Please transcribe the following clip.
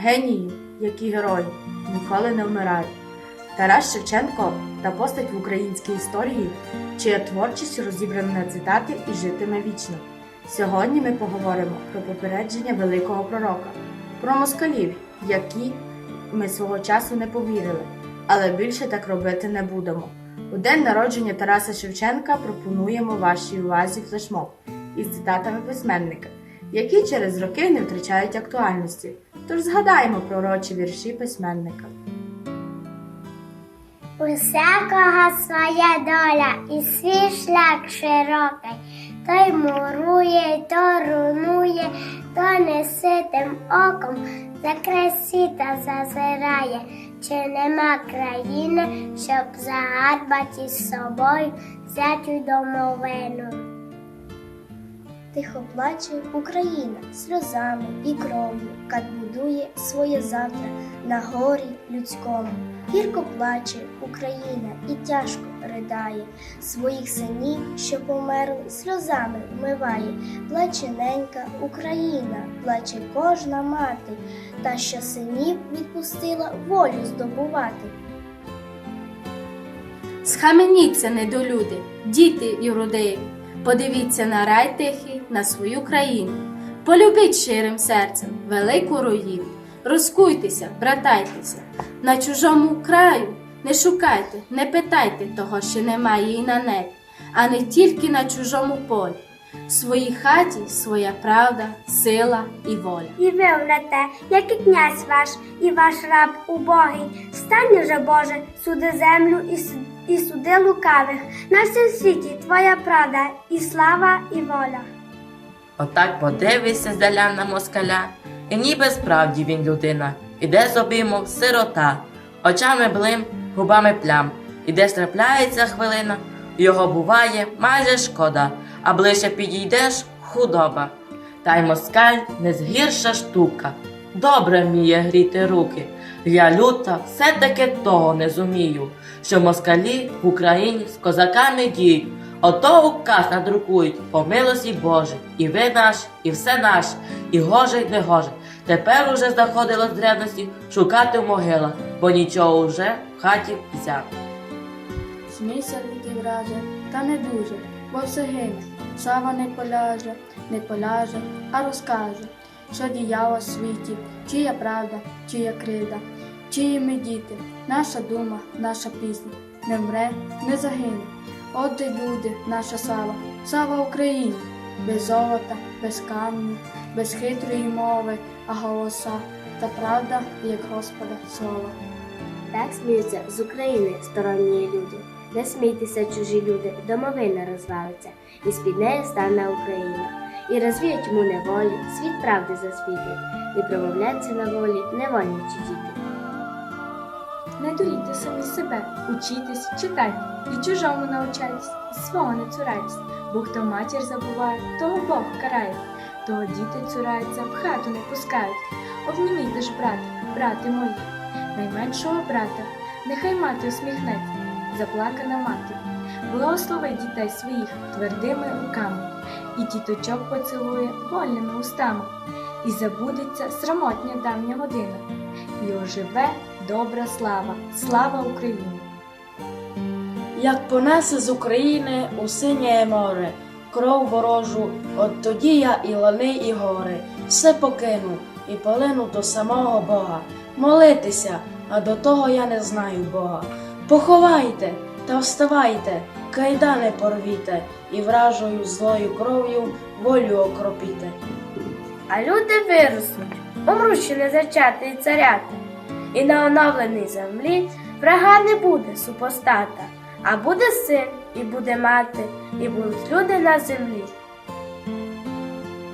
Генії, які герої, ніколи не вмирають. Тарас Шевченко та постать в українській історії, чия творчість розібрана на цитати і житиме вічно. Сьогодні ми поговоримо про попередження великого пророка, про москалів, які ми свого часу не повірили, але більше так робити не будемо. У день народження Тараса Шевченка пропонуємо вашій увазі флешмоб із цитатами письменника, які через роки не втрачають актуальності. Тож згадаємо пророчі вірші письменника. Усякого своя доля і свій шлях широкий, той мурує, то рунує, то неситим оком за край світа зазирає, чи нема країни, щоб загарбати із собою взятю домовину. Тихо плаче Україна сльозами і кров'ю, кат будує своє завтра на горі людському. Гірко плаче Україна і тяжко ридає своїх синів, що померли, сльозами вмиває. Плаче ненька Україна, плаче кожна мати, та що синів відпустила волю здобувати. Схаменіться, недолюди, діти юродиві, подивіться на рай тихий, на свою країну. Полюбіть щирим серцем велику руїну. Розкуйтеся, братайтеся, на чужому краю не шукайте, не питайте того, що немає і на небі, а не тільки на чужому полі. В своїй хаті своя правда, сила і воля. І ви те, як і князь ваш, і ваш раб убогий. Стань уже, Боже, суди землю і, с- і суди лукавих. На всім світі твоя правда, і слава, і воля. Отак подивишся здаля на москаля, і ніби справді він людина, іде з обіймом сирота, очами блим, губами плям, і десь трапляється хвилина, його буває майже шкода, а ближче підійдеш худоба. Та й москаль не згірша штука, добре вміє гріти руки. Я люта все-таки того не зумію, що москалі в Україні з козаками діють. Ото указ надрукують по милості Божій, і ви наш, і все наш, і гоже, й не гоже. Тепер уже заходило з древності шукати в могилах, бо нічого уже в хаті взяти. Смійся лютий враже, та не дуже, бо все гине. Сава не поляже, не поляже, а розкаже, що діяло в світі, чия правда, чия кривда, чиї ми діти, наша дума, наша пісня, не вмре, не загине. От люди, наша слава, слава Україні, без золота, без камню, без хитрої мови, а голоса, та правда, як Господа слова. Так сміються з України сторонні люди. Не смійтеся, чужі люди, домовина розвалиться, і з-під неї стане Україна. І розвіють йому неволі, світ правди засвітить, і промовляться на волі невольничі діти. Не дурійте самі себе, учітесь, читайте, і чужому навчайтесь, свого не цурайтесь, бо хто матір забуває, того Бог карає, того діти цураються, в хату не пускають. Обнімійте ж, брата, брати мої, найменшого брата, нехай мати усміхнеться, заплакана мати. Благослови дітей своїх твердими руками, і діточок поцілує вольними устами, і забудеться срамотня давня година, і оживе добра слава, слава Україні! Як понесе з України у синє море, кров ворожу, от тоді я і лани, і гори, все покину і полину до самого Бога. Молитися, а до того я не знаю Бога. Поховайте та вставайте, кайдани порвіте, і вражою злою кров'ю волю окропіте. А люди вироснуть, умруть ще не зачати і царяти, і на оновленій землі врага не буде супостата, а буде син, і буде мати, і будуть люди на землі.